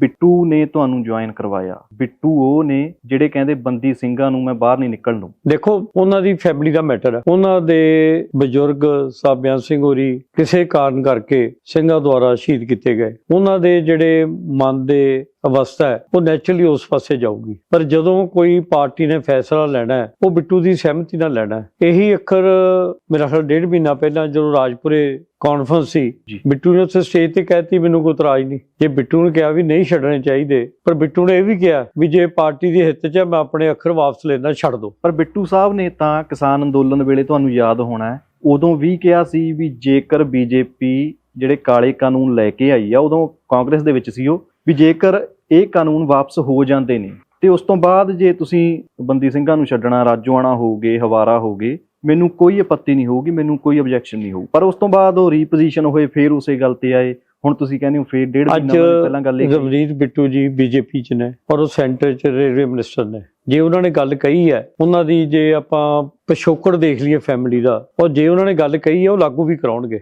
ਬਿੱਟੂ ਨੇ ਤੁਹਾਨੂੰ ਜੁਆਇਨ ਕਰਵਾਇਆ। ਬਿੱਟੂ ਉਹ ਨੇ ਜਿਹੜੇ ਕਹਿੰਦੇ ਬੰਦੀ ਸਿੰਘਾਂ ਨੂੰ ਮੈਂ ਬਾਹਰ ਨਹੀਂ ਨਿਕਲਣ ਨੂੰ ਦੇਖੋ, ਉਹਨਾਂ ਦੀ ਫੈਮਿਲੀ ਦਾ ਮੈਟਰ ਹੈ। ਉਹਨਾਂ ਦੇ ਬਜ਼ੁਰਗ ਸਾਬਿਆਂ ਸਿੰਘ ਹੋਰੀ ਕਿਸੇ ਕਾਰਨ ਕਰਕੇ ਸਿੰਘਾਂ ਦੁਆਰਾ ਸ਼ਹੀਦ ਕੀਤੇ ਗਏ। ਉਹਨਾਂ ਦੇ ਜਿਹੜੇ ਮਨ ਦੇ ਅਵਸਥਾ ਹੈ ਉਹ ਨੇਚਰਲੀ ਉਸ ਪਾਸੇ ਜਾਊਗੀ। ਪਰ ਜਦੋਂ ਕੋਈ ਪਾਰਟੀ ਨੇ ਫੈਸਲਾ ਲੈਣਾ ਹੈ ਉਹ ਬਿੱਟੂ ਦੀ ਸਹਿਮਤੀ ਨਾਲ ਲੈਣਾ ਹੈ। ਇਹੀ ਅੱਖਰ ਮੇਰਾ ਖਿਆਲ ਡੇਢ ਮਹੀਨਾ ਪਹਿਲਾਂ ਜਦੋਂ ਰਾਜਪੁਰੇ ਕਾਨਫਰੰਸ ਸੀ। ਬਿੱਟੂ ਨੇ ਉੱਥੇ ਸਟੇਜ ਤੇ ਕਹਿਤੀ ਮੈਨੂੰ ਕੋਈ ਇਤਰਾਜ਼ ਨਹੀਂ। ਜੇ ਬਿੱਟੂ ਨੇ ਕਿਹਾ ਵੀ ਨਹੀਂ ਛੱਡਣੇ ਚਾਹੀਦੇ ਪਰ ਬਿੱਟੂ ਨੇ ਇਹ ਵੀ ਕਿਹਾ ਵੀ ਜੇ ਪਾਰਟੀ ਦੀ ਹਿੱਤ 'ਚ ਹੈ, ਮੈਂ ਆਪਣੇ ਅੱਖਰ ਵਾਪਸ ਲੈਣਾ ਛੱਡ ਦੋ। ਪਰ ਬਿੱਟੂ ਸਾਹਿਬ ਨੇ ਤਾਂ ਕਿਸਾਨ ਅੰਦੋਲਨ ਵੇਲੇ ਤੁਹਾਨੂੰ ਯਾਦ ਹੋਣਾ ਹੈ ਉਦੋਂ ਵੀ ਕਿਹਾ ਸੀ ਵੀ ਜੇਕਰ ਬੀਜੇਪੀ ਜਿਹੜੇ ਕਾਲੇ ਕਾਨੂੰਨ ਲੈ ਕੇ ਆਈ ਆ ਉਦੋਂ ਕਾਂਗਰਸ ਦੇ ਵਿੱਚ ਸੀ ਉਹ ਵੀ ਜੇਕਰ ਇਹ ਕਾਨੂੰਨ ਵਾਪਸ ਹੋ ਜਾਂਦੇ ਨੇ ਤੇ ਉਸ ਤੋਂ ਬਾਅਦ ਜੇ ਤੁਸੀਂ ਬੰਦੀ ਸਿੰਘਾਂ ਨੂੰ ਛੱਡਣਾ ਰਾਜੋਆਣਾ ਹੋਗੇ ਹਵਾਰਾ ਹੋਗੇ ਮੈਨੂੰ ਕੋਈ ਆਪੱਤੀ ਨਹੀਂ ਹੋਊਗੀ ਮੈਨੂੰ ਕੋਈ ਆਬਜੈਕਸ਼ਨ ਨਹੀਂ ਹੋਊ। ਪਰ ਉਸ ਤੋਂ ਬਾਅਦ ਉਹ ਰੀਪੋਜੀਸ਼ਨ ਹੋਏ ਫੇਰ ਉਸੇ ਗੱਲ ਤੇ ਆਏ ਹੁਣ ਤੁਸੀਂ ਕਹਿੰਦੇ ਹੋ ਫੇਰ ਡੇਢ ਮਹੀਨਾ ਪਹਿਲਾਂ ਗੱਲ ਇਹ। ਰਵਨੀਤ ਬਿੱਟੂ ਜੀ ਬੀਜੇਪੀ ਚ ਨੇ ਔਰ ਉਹ ਸੈਂਟਰ ਚ ਰੇਲਵੇ ਮਿਨਿਸਟਰ ਨੇ। ਜੇ ਉਹਨਾਂ ਨੇ ਗੱਲ ਕਹੀ ਹੈ ਉਹਨਾਂ ਦੀ ਜੇ ਆਪਾਂ ਪਿਛੋਕੜ ਦੇਖ ਲਈਏ ਫੈਮਿਲੀ ਦਾ ਔਰ ਜੇ ਉਹਨਾਂ ਨੇ ਗੱਲ ਕਹੀ ਹੈ ਉਹ ਲਾਗੂ ਵੀ ਕਰਾਉਣਗੇ।